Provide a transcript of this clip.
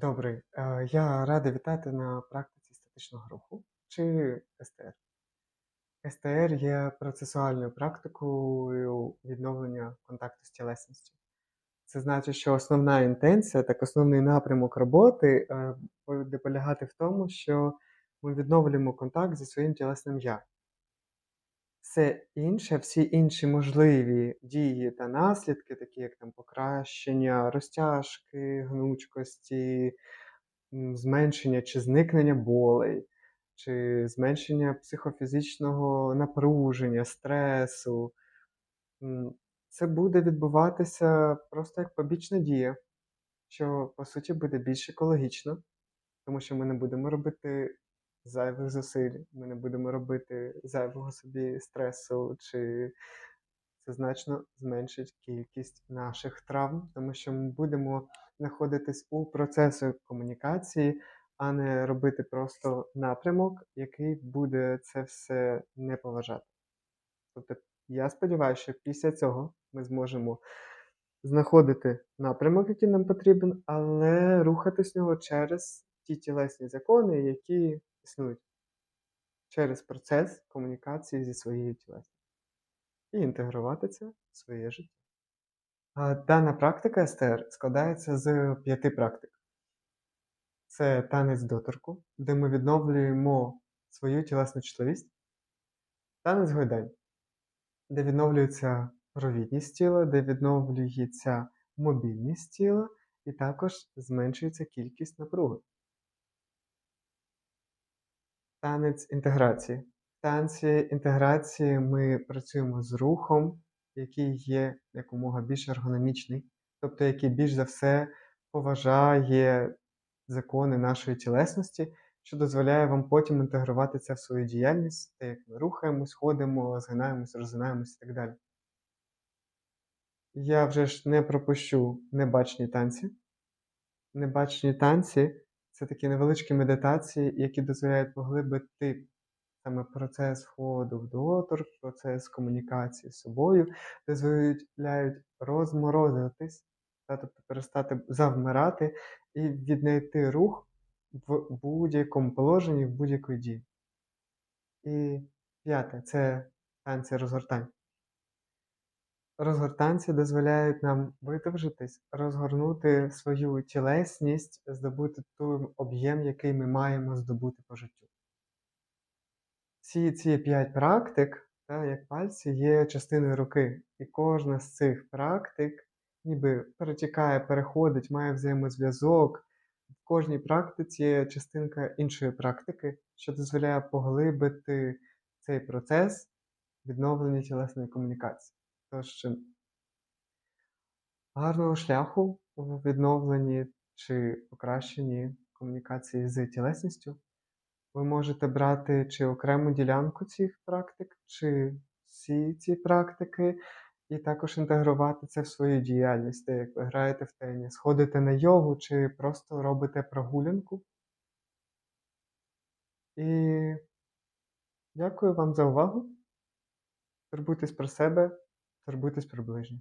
Добрий. Е, Я радий вітати на практиці статичного руху чи СТР. СТР є процесуальною практикою відновлення контакту з тілесністю. Це значить, що основна інтенція, так основний напрямок роботи е, буде полягати в тому, що ми відновлюємо контакт зі своїм тілесним я. Все інше, всі інші можливі дії та наслідки, такі як там покращення розтяжки, гнучкості, зменшення чи зникнення болей, чи зменшення психофізичного напруження, стресу. Це буде відбуватися просто як побічна дія, що по суті буде більш екологічно, тому що ми не будемо робити зайвих зусиль, ми не будемо робити зайвого собі стресу, чи це значно зменшить кількість наших травм, тому що ми будемо знаходитись у процесі комунікації, а не робити просто напрямок, який буде це все не поважати. Тобто, я сподіваюся, що після цього ми зможемо знаходити напрямок, який нам потрібен, але рухатись нього через ті тілесні закони, які існують, через процес комунікації зі своєю тілесністю. І інтегрувати це в своє життя. Дана практика СТР складається з п'яти практик. Це танець доторку, де ми відновлюємо свою тілесну чутливість, танець гойдань, де відновлюється провідність тіла, де відновлюється мобільність тіла, і також зменшується кількість напруги. Танець інтеграції. В танці інтеграції ми працюємо з рухом, який є якомога більш ергономічний, тобто який більш за все поважає закони нашої тілесності, що дозволяє вам потім інтегрувати це в свою діяльність, те, як ми рухаємось, ходимо, згинаємось, розгинаємось і так далі. Я вже ж не пропущу небачні танці. Небачні танці це такі невеличкі медитації, які дозволяють поглибити саме процес входу в доторк, процес комунікації з собою, дозволяють розморозитись, та, тобто перестати завмирати і віднайти рух в будь-якому положенні, в будь-якої дії. І п'яте це танці розгортань. Розгортанці дозволяють нам видовжитись, розгорнути свою тілесність, здобути той об'єм, який ми маємо здобути по життю. Всі ці п'ять практик, та, як пальці, є частиною руки, і кожна з цих практик ніби перетікає, переходить, має взаємозв'язок. В кожній практиці є частинка іншої практики, що дозволяє поглибити цей процес відновлення тілесної комунікації. Тож гарного шляху у відновленні чи покращенні комунікації з тілесністю. Ви можете брати чи окрему ділянку цих практик, чи всі ці практики, і також інтегрувати це в свою діяльність, те, як ви граєте в теніс, ходите на йогу, чи просто робите прогулянку. І дякую вам за увагу. Турбуйтесь про себе, турбуйтесь про ближніх.